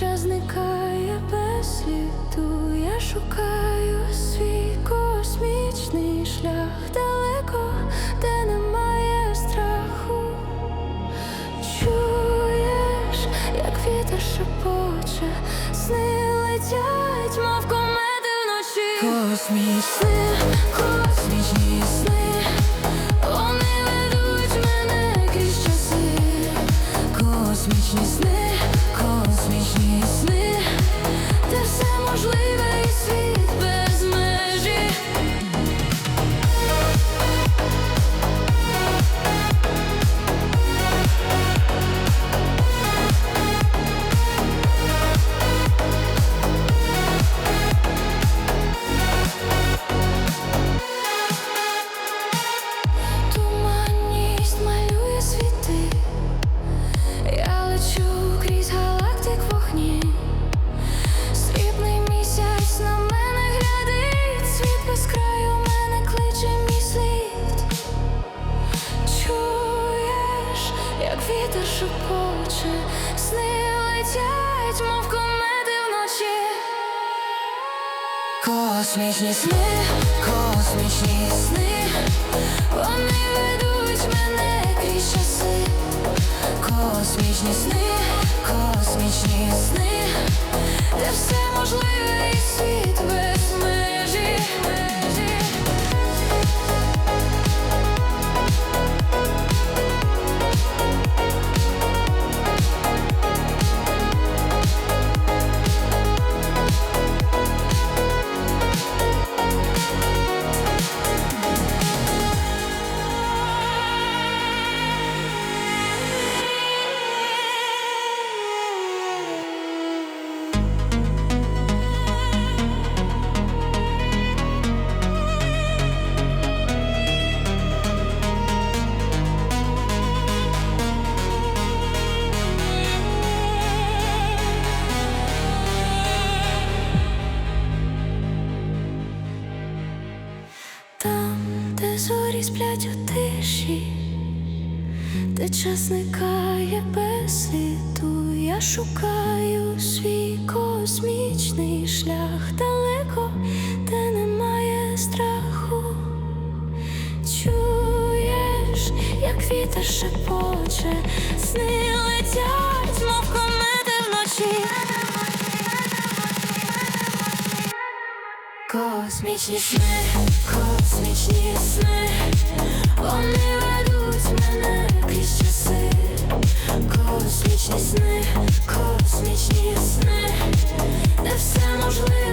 час зникає без сліду, я шукаю свій космічний шлях далеко, де немає страху. Чуєш, як вітер шепоче, сни летять, мов комеди вночі. Космічні, космічні сни. Вітер шепоче, сни летять, мов комети вночі. Космічні сни, космічні сни, вони ведуть мене крізь часи. Космічні сни, космічні сни, де все можливе де зорі сплять у тиші, де час зникає без я шукаю свій космічний шлях далеко, де немає страху. Чуєш, як вітер шепоче, сни Космічні сни, космічні сни, вони ведуть мене крізь часи, космічні сни, космічні сни, де все можливе.